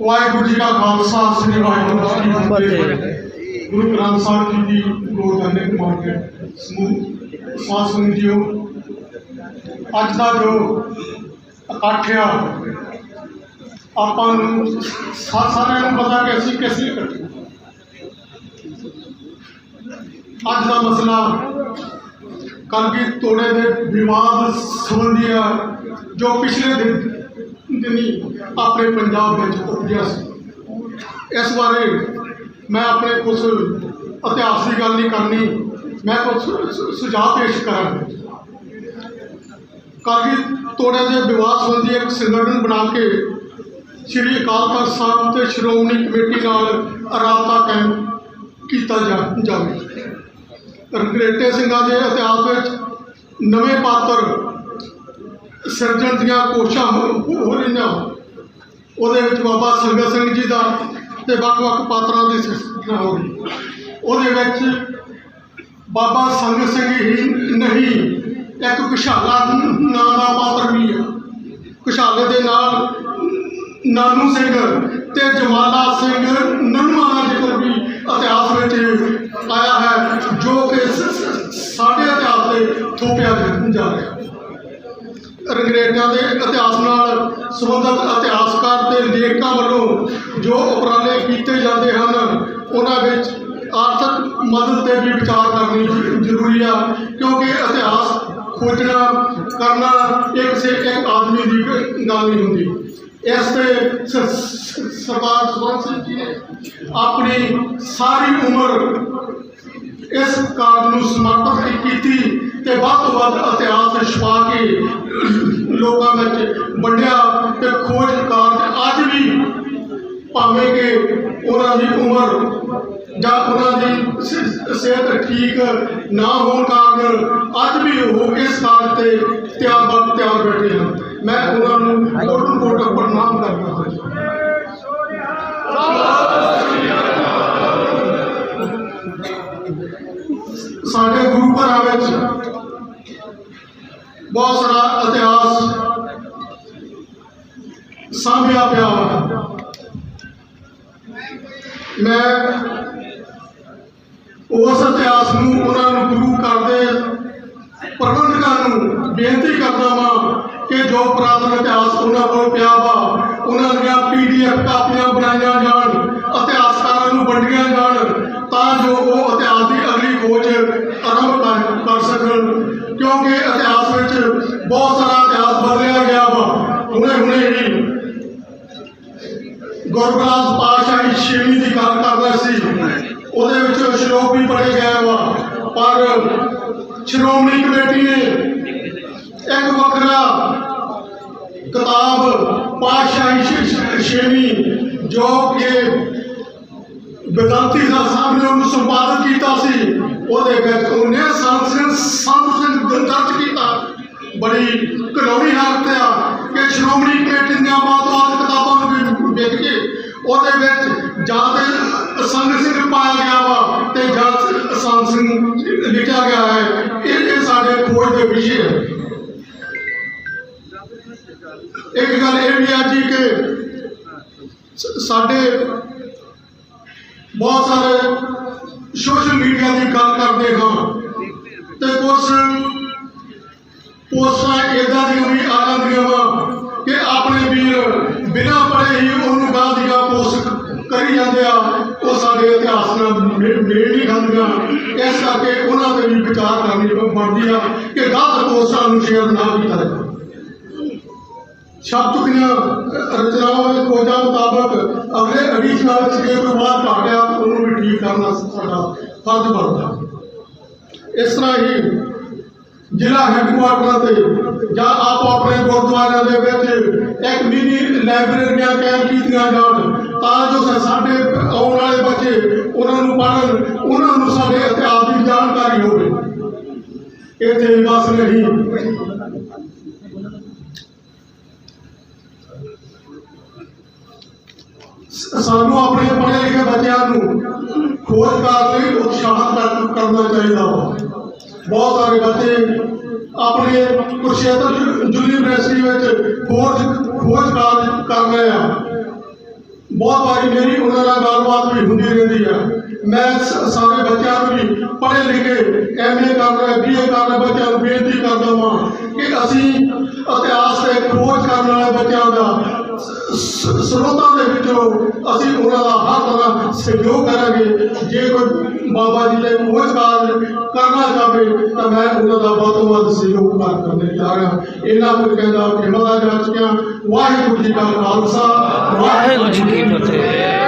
ਵਾਹਿਗੁਰੂ ਜੀ ਕਾ ਖਾਲਸਾ ਸ੍ਰੀ ਵਾਹਿਗੁਰੂ ਜੀ ਕੀ ਫਤਿਹ। ਗੁਰੂ ਗ੍ਰੰਥ ਸਾਹਿਬ ਜੀ ਦੀ ਗੋਰਧਾਨੇ ਕੁਮਾਰ ਕੇ ਸਮੂਹ ਸਾਧ ਸੰਗਤ ਜੀਓ ਅੱਜ ਦਾ ਜੋ ਇਕੱਠ ਆ ਆਪਾਂ ਨੂੰ ਸਾਰਿਆਂ ਨੂੰ ਪਤਾ ਕਿ ਅਸੀਂ ਕਿਸ ਲਈ ਇਕੱਠੇ। ਅੱਜ ਦਾ ਮਸਲਾ ਕਲਗੀ ਤੋੜੇ ਦੇ ਵਿਵਾਦ ਸੰਬੰਧੀ ਆ ਜੋ ਪਿਛਲੇ ਦਿਨ ਦਿਨੀ ਆਪਣੇ ਪੰਜਾਬ ਵਿੱਚ ਉਪਜਿਆ ਸੀ। ਇਸ ਬਾਰੇ ਮੈਂ ਆਪਣੇ ਕੁਝ ਇਤਿਹਾਸ ਦੀ ਗੱਲ ਨਹੀਂ ਕਰਨੀ, ਮੈਂ ਕੁਝ ਸੁਝਾਅ ਪੇਸ਼ ਕਰਾਂਗਾ ਕਾਗੀ ਤੋੜੇ ਦੇ ਵਿਵਾਦ ਸੰਬੰਧੀ ਇੱਕ ਸੰਗਠਨ ਬਣਾ ਕੇ ਸ੍ਰੀ ਅਕਾਲ ਤਖਤ ਸਾਹਿਬ ਤੇ ਸ਼੍ਰੋਮਣੀ ਕਮੇਟੀ ਨਾਲ ਰਾਬਤਾ ਕਾਇਮ ਕੀਤਾ ਜਾਵੇ। ਰੰਗਰੇਟੇ ਸਿੰਘਾਂ ਦੇ ਇਤਿਹਾਸ ਵਿੱਚ ਨਵੇਂ ਪਾਤਰ ਸਿਰਜਣ ਦੀਆਂ ਕੋਸ਼ਿਸ਼ਾਂ ਹੋ ਰਹੀਆਂ। ਉਹਦੇ ਵਿੱਚ ਬਾਬਾ ਸੰਗਤ ਸਿੰਘ ਜੀ ਦਾ ਤੇ ਵੱਖ-ਵੱਖ ਪਾਤਰਾਂ ਦੀ ਸਿਰਜਣਾ ਹੋ ਗਈ। ਉਹਦੇ ਵਿੱਚ ਬਾਬਾ ਸੰਗਤ ਸਿੰਘ ਹੀ ਨਹੀਂ, ਇੱਕ ਕੁਸ਼ਾਲਾ ਨਾਂ ਦਾ ਪਾਤਰ ਵੀ ਹੈ ਕੁਸ਼ਾਲੇ ਦੇ ਨਾਲ ਨਾਨੂ ਸਿੰਘ ਤੇ ਜਮਾਲਾ ਸਿੰਘ ਨਨੂਆ ਦਾ ਜ਼ਿਕਰ ਵੀ ਇਤਿਹਾਸ ਵਿੱਚ ਆਇਆ ਹੈ, ਜੋ ਕਿ ਸਾਡੇ ਇਤਿਹਾਸ ਤੇ ਥੋਪਿਆ ਜਾ ਰਿਹਾ। ਰੰਗਰੇਟਾਂ ਦੇ ਇਤਿਹਾਸ ਨਾਲ ਸੰਬੰਧਿਤ ਇਤਿਹਾਸਕਾਰ ਤੇ ਲੇਖਕਾਂ ਵੱਲੋਂ ਜੋ ਉਪਰਾਲੇ ਕੀਤੇ ਜਾਂਦੇ ਹਨ, ਉਹਨਾਂ ਵਿੱਚ ਆਰਥਿਕ ਮਦਦ ਤੇ ਵੀ ਵਿਚਾਰ ਕਰਨੀ ਜ਼ਰੂਰੀ ਆ, ਕਿਉਂਕਿ ਇਤਿਹਾਸ ਖੋਜਣਾ, ਕਰਨਾ ਇੱਕ ਸੇ ਇੱਕ ਆਦਮੀ ਦੀ ਗੱਲ ਨਹੀਂ ਹੁੰਦੀ। ਇਸ ਤੇ ਸ- ਸ- ਸਰਦਾਰ ਸਵਰਨ ਸਿੰਘ ਜੀ ਨੇ ਆਪਣੀ ਸਾਰੀ ਉਮਰ ਇਸ ਕਾਰਜ ਨੂੰ ਸਮਰਪਿਤ ਕੀਤੀ ਤੇ ਵੱਧ ਤੋਂ ਵੱਧ ਇਤਿਹਾਸ ਛਪਾ ਕੇ ਲੋਕਾਂ ਵਿੱਚ ਵੰਡਿਆ ਤੇ ਖੋਜ ਕਾਰਜ ਅੱਜ ਵੀ ਭਾਵੇਂ ਕਿ ਉਹਨਾਂ ਦੀ ਉਮਰ ਜਾਂ ਉਹਨਾਂ ਦੀ ਸਿਹਤ ਠੀਕ ਨਾ ਹੋਣ ਕਾਰਨ ਅੱਜ ਵੀ ਉਹ ਇਸ ਕਾਰਜ ਤੇ ਤਿਆਰ ਬਰ ਤਿਆਰ ਬੈਠੇ ਹਨ। ਮੈਂ ਉਹਨਾਂ ਨੂੰ ਕੋਟ ਕੋਟ ਪ੍ਰਣਾਮ ਕਰਦਾ ਹਾਂ। ਸਾਰਾ ਇਤਿਹਾਸ ਸਾਂਭਿਆ ਪਿਆ ਮੈਂ ਉਸ ਇਤਿਹਾਸ ਨੂੰ, ਉਹਨਾਂ ਨੂੰ ਗੁਰੂ ਕਰਦੇ ਪ੍ਰਬੰਧਕਾਂ ਨੂੰ ਬੇਨਤੀ ਕਰਦਾ ਹਾਂ ਕਿ ਜੋ ਪੁਰਾਤਨ ਇਤਿਹਾਸ ਉਹਨਾਂ ਕੋਲ ਪਿਆ ਵਾ, ਉਹਨਾਂ ਦੀਆਂ ਪੀਡੀਐਫ ਕਾਪੀਆਂ ਬਣਾਈਆਂ ਗੁਰਗ੍ਰੰਥ ਪਾਤਸ਼ਾਹੀ ਛੇਵੀਂ ਦੀ ਗੱਲ ਕਰਦਾ ਸੀ। ਉਹਦੇ ਵਿੱਚ ਸ਼ਲੋਕ ਵੀ ਪੜ੍ਹੇ ਗਏ ਵਾ ਪਰ ਸ਼੍ਰੋਮਣੀ ਕਮੇਟੀ ਨੇ ਇੱਕ ਵੱਖਰਾ ਕਿਤਾਬ ਪਾਤਸ਼ਾਹੀ ਛੇਵੀਂ ਜੋ ਕਿ ਵਿਦਾਂਤੀ ਦਾ ਸਾਹਮਣੇ ਉਹਨੂੰ ਸੰਪਾਦਨ ਕੀਤਾ ਸੀ, ਉਹਦੇ ਵਿੱਚ ਉਹਨੇ ਸੰਤ ਸਿੰਘ ਦਰਜ ਕੀਤਾ। ਬੜੀ ਘਲੋੜੀ ਹਾਲਤ ਆ ਕਿ ਸ਼੍ਰੋਮਣੀ ਉਹਦੇ ਵਿੱਚ ਜਾਂ ਤੇ ਸੰਗ ਸਿੰਘ ਪਾਇਆ ਗਿਆ ਵਾ ਤੇ ਜਾਂ ਸੰਤ ਸਿੰਘ ਲਿਖਿਆ ਗਿਆ ਹੈ। ਇਹ ਇਹ ਸਾਡੇ ਖੋਜ ਦੇ ਵਿਸ਼ੇ ਹੈ। ਇੱਕ ਗੱਲ ਇਹ ਵੀ ਆ ਜੀ ਕਿ ਸਾਡੇ ਬਹੁਤ ਸਾਰੇ ਸੋਸ਼ਲ ਮੀਡੀਆ ਦੀ ਗੱਲ ਕਰਦੇ ਹਾਂ ਤੇ ਕੁਝ ਪੋਸਟਾਂ ਇਦਾਂ ਦੀਆਂ ਵੀ ਆ ਜਾਂਦੀਆਂ ਵਾ ਕਿ ਆਪਣੇ ਵੀਰ ਮੇਲ ਨਹੀਂ ਖਾਂਦੀਆਂ ਇਸ ਕਰਕੇ ਉਹਨਾਂ ਤੇ ਵੀ ਵਿਚਾਰ ਕਰਨੀ ਬਣਦੀ ਆ ਕਿ ਗਲਤ ਪੋਸਟਾਂ ਨੂੰ ਸ਼ੇਅਰ ਨਾ ਕੀਤਾ ਜਾਵੇ। ਸ਼ਬਦ ਦੀਆਂ ਰਚਨਾਵਾਂ ਵਿੱਚ ਖੋਜਾਂ ਮੁਤਾਬਕ ਅਗਲੇ ਐਡੀਸ਼ਨਾਂ ਵਿੱਚ ਜੇ ਕੋਈ ਬਾਤ ਘਾਟਿਆ ਉਹਨੂੰ ਵੀ ਠੀਕ ਕਰਨਾ ਸਾਡਾ ਫਰਜ਼ ਬਣਦਾ। ਇਸ ਤਰ੍ਹਾਂ ਹੀ ਜ਼ਿਲ੍ਹਾ ਹੈੱਡਕੁਆਰਟਰਾਂ ਤੇ ਜਾਂ ਆਪ ਆਪਣੇ ਗੁਰਦੁਆਰਿਆਂ ਦੇ ਵਿੱਚ ਇੱਕ ਮਿਨੀ ਲਾਇਬ੍ਰੇਰੀਆਂ ਕਾਇਮ ਕੀਤੀਆਂ ਜਾਣ। ਬੱਚੇ ਉਹਨਾਂ ਨੂੰ ਪੜ੍ਹਨ, ਉਹਨਾਂ ਨੂੰ ਸਾਡੇ ਇਤਿਹਾਸ ਦੀ ਜਾਣਕਾਰੀ ਹੋਵੇ। ਇੱਥੇ ਬਸ ਨਹੀਂ। ਸਾਨੂੰ ਆਪਣੇ ਪੜ੍ਹੇ ਲਿਖੇ ਬੱਚਿਆਂ ਨੂੰ ਖੋਜ ਕਰਨ ਲਈ ਉਤਸ਼ਾਹਤ ਕਰਨਾ ਚਾਹੀਦਾ ਵਾ। ਬਹੁਤ ਸਾਰੇ ਬੱਚੇ ਆਪਣੇ ਕੁਰਸ਼ੇਤਰ ਯੂਨੀਵਰਸਿਟੀ ਵਿੱਚ ਖੋਜ ਖੋਜ ਕਾਰਜ ਕਰ ਰਹੇ ਆ। ਬਹੁਤ ਵਾਰੀ ਮੇਰੀ ਉਹਨਾਂ ਨਾਲ ਗੱਲਬਾਤ ਵੀ ਹੁੰਦੀ ਰਹਿੰਦੀ ਆ ਮੈਂ ਸ- ਸਾਰੇ ਬੱਚਿਆਂ ਨੂੰ ਵੀ ਪੜ੍ਹੇ ਲਿਖੇ ਐਮਏ ਕਰ ਰਹੇ ਬੀਏ ਕਰ ਰਹੇ ਬੱਚਿਆਂ ਨੂੰ ਬੇਨਤੀ ਕਰਦਾ ਹਾਂ ਕਿ ਅਸੀਂ ਇਤਿਹਾਸ ਤੇ ਖੋਜ ਕਰਨ ਵਾਲੇ ਬੱਚਿਆਂ ਦਾ ਸ- ਸ- ਸਰੋਤਾਂ ਦੇ ਵਿੱਚੋਂ ਅਸੀਂ ਉਹਨਾਂ ਦਾ ਹਰ ਤਰ੍ਹਾਂ ਸਹਿਯੋਗ ਕਰਾਂਗੇ ਜੇ ਕੋਈ ਬਾਬਾ ਜੀ ਦੇ ਖੋਜ ਕਾਰਜ ਕਰਨਾ ਚਾਹੇ ਤਾਂ ਮੈਂ ਉਹਨਾਂ ਦਾ ਵੱਧ ਤੋਂ ਵੱਧ ਸਹਿਯੋਗ ਕਰ ਕਰਨੇ ਜਾ ਰਿਹਾ ਇਹਨਾਂ ਨੂੰ ਕਹਿੰਦਾ ਕਿ ਮਦਾ ਜਾ ਚੁੱਕਿਆ ਵਾਹਿਗੁਰੂ ਜੀ ਕਾ ਖਾਲਸਾ ਵਾਹਿਗੁਰੂ ਜੀ ਕੀ ਫਤਿਹ